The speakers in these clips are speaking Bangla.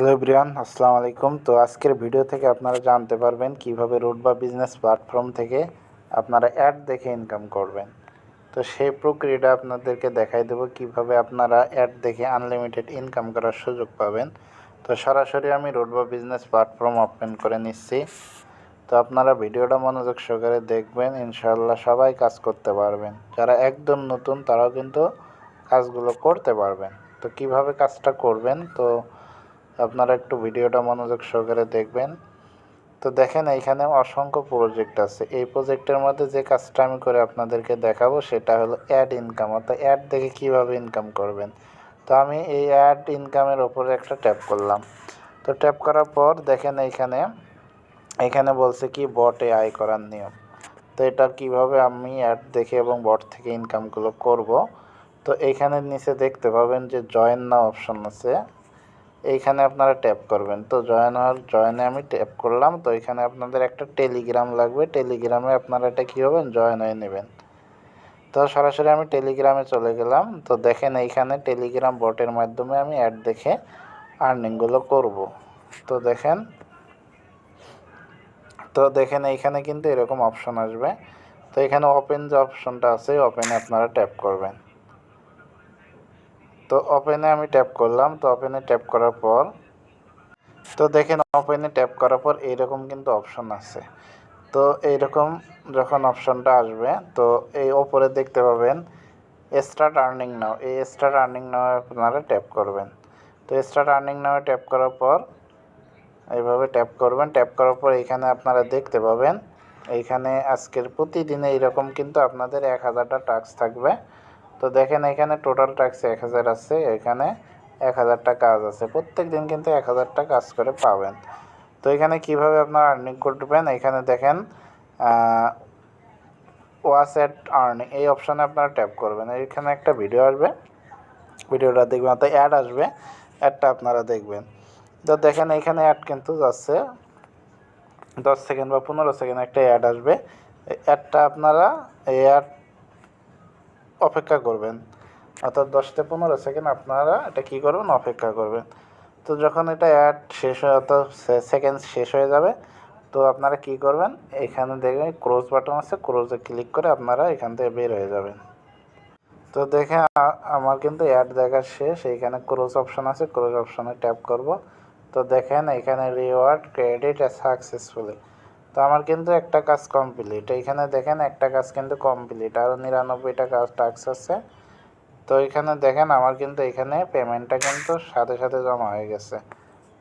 হ্যালো ব্রিয়ান আসসালামু আলাইকুম। তো আজকের ভিডিও থেকে আপনারা জানতে পারবেন কীভাবে রুট বা বিজনেস প্ল্যাটফর্ম থেকে আপনারা অ্যাড দেখে ইনকাম করবেন। তো সেই প্রক্রিয়াটা আপনাদেরকে দেখাই দেবো কীভাবে আপনারা অ্যাড দেখে আনলিমিটেড ইনকাম করার সুযোগ পাবেন। তো সরাসরি আমি রুট বা বিজনেস প্ল্যাটফর্ম ওপেন করে নিচ্ছি। তো আপনারা ভিডিওটা মনোযোগ সহকারে দেখবেন, ইনশাআল্লাহ সবাই কাজ করতে পারবেন। যারা একদম নতুন, তারাও কিন্তু কাজগুলো করতে পারবেন। তো কীভাবে কাজটা করবেন? তো আপনারা একটু ভিডিওটা মনোযোগ সহকারে দেখবেন। তো দেখেন, এইখানে অসংখ্য প্রজেক্ট আছে। এই প্রজেক্টের মধ্যে যে কাজটা আমি করে আপনাদেরকে দেখাবো, সেটা হলো অ্যাড ইনকাম অর্থাৎ অ্যাড দেখে কীভাবে ইনকাম করবেন। তো আমি এই অ্যাড ইনকামের ওপরে একটা ট্যাপ করলাম। তো ট্যাপ করার পর দেখেন এইখানে, এখানে বলছে কি বটে আয় করার নিয়ম। তো এটা কীভাবে আমি অ্যাড দেখে এবং বট থেকে ইনকামগুলো করব? তো এইখানে নিচে দেখতে পাবেন যে জয়েন না অপশন আছে। এইখানে আপনারা ট্যাপ করবেন। তো জয়েন হওয়ার জয়েনে আমি ট্যাপ করলাম, তো এখানে আপনাদের একটা টেলিগ্রাম লাগবে। টেলিগ্রামে আপনারা এটা কী হবেন? জয়েন হয়ে নেবেন। তো সরাসরি আমি টেলিগ্রামে চলে গেলাম। তো দেখেন এইখানে টেলিগ্রাম বটের মাধ্যমে আমি অ্যাড দেখে আর্নিংগুলো করব। তো দেখেন তো দেখেন এইখানে কিন্তু এরকম অপশন আসবে। তো এখানে ওপেন যে অপশনটা আছে ওপেনে আপনারা ট্যাপ করবেন। তো ওপেনে আমি ট্যাপ করলাম, তো ওপেনে ট্যাপ করার পর, তো দেখেন ওপেনে ট্যাপ করার পর এইরকম কিন্তু অপশন আছে। তো এইরকম যখন অপশনটা আসবে, তো এই ওপরে দেখতে পাবেন স্টার্ট আর্নিং নাও এই স্টার্ট আর্নিং নাও আপনারা ট্যাপ করবেন। তো স্টার্ট আর্নিং নাও ট্যাপ করার পর, এইভাবে ট্যাপ করবেন ট্যাপ করার পর এখানে আপনারা দেখতে পাবেন, এইখানে আজকের প্রতিদিনে এইরকম কিন্তু আপনাদের এক হাজারটা টাস্ক থাকবে। তো দেখেন এখানে টোটাল ট্যাক্স এক হাজার আছে, এখানে এক হাজারটা কাজ আছে। প্রত্যেক দিন কিন্তু এক হাজারটা কাজ করে পাবেন। তো এখানে কীভাবে আপনার আর্নিং করবেন? এখানে দেখেন ওয়াস অ্যাট আর্নিং এই অপশানে আপনারা ট্যাপ করবেন। এখানে একটা ভিডিও আসবে। ভিডিওটা দেখবেন, অর্থাৎ অ্যাড আসবে। অ্যাডটা আপনারা দেখবেন। তো দেখেন, এখানে অ্যাড কিন্তু যাচ্ছে। দশ সেকেন্ড বা পনেরো সেকেন্ড একটা অ্যাড আসবে। অ্যাডটা আপনারা, এই অ্যাড অপেক্ষা করবেন। অর্থাৎ দশ থেকে পনেরো সেকেন্ড আপনারা এটা কী করবেন? অপেক্ষা করবেন। তো যখন এটা অ্যাড শেষ হয়ে অর্থাৎ সেকেন্ড শেষ হয়ে যাবে, তো আপনারা কি করবেন? এখানে দেখবেন ক্রোজ বাটন আছে ক্রোজে ক্লিক করে আপনারা এখান থেকে বের হয়ে যাবেন। তো দেখে আমার কিন্তু অ্যাড দেখা শেষ এইখানে ক্রোজ অপশন আছে ক্রোজ অপশনে ট্যাপ করব। তো দেখেন এখানে রিওয়ার্ড ক্রেডিট সাকসেসফুলি তো আমার কিন্তু একটা কাজ কমপ্লিট এইখানে দেখেন একটা কাজ কিন্তু কমপ্লিট আরও নিরানব্বইটা কাজ টাস্ক আছে। তো এখানে দেখেন আমার কিন্তু এখানে পেমেন্টটা কিন্তু সাথে সাথে জমা হয়ে গেছে।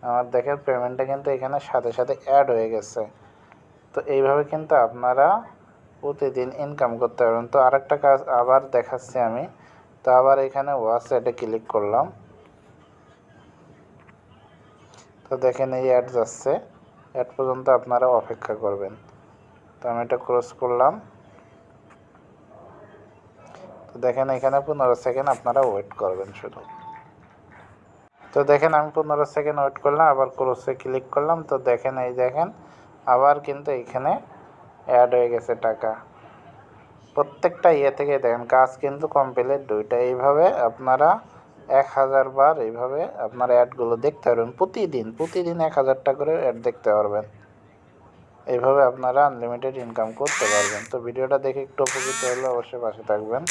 আমার দেখেন পেমেন্টটা কিন্তু এখানে সাথে সাথে অ্যাড হয়ে গেছে। তো এইভাবে কিন্তু আপনারা প্রতিদিন ইনকাম করতে পারবেন। তো আরেকটা কাজ আবার দেখাচ্ছি আমি। তো আবার এখানে ওয়াটসঅ্যাপে ক্লিক করলাম। তো দেখেন এই অ্যাড যাচ্ছে। অ্যাড পর্যন্ত আপনারা অপেক্ষা করবেন। তো আমি এটা ক্রস করলাম। তো দেখেন এখানে পনেরো সেকেন্ড আপনারা ওয়েট করবেন শুধু। তো দেখেন আমি পনেরো সেকেন্ড ওয়েট করলাম, আবার ক্রসে ক্লিক করলাম। তো দেখেন, এই দেখেন, আবার কিন্তু এখানে অ্যাড হয়ে গেছে টাকা। প্রত্যেকটা ইয়ে থেকে দেখেন, কাজ কিন্তু কমপ্লিট দুইটা এইভাবে আপনারা এক হাজার বার এইভাবে আপনার অ্যাডগুলো দেখতে পারবেন। প্রতিদিন প্রতিদিন এক হাজারটা করে অ্যাড দেখতে পারবেন। এইভাবে আপনারা আনলিমিটেড ইনকাম করতে পারবেন। তো ভিডিওটা দেখে একটু উপকৃত হলে অবশ্যই পাশে থাকবেন।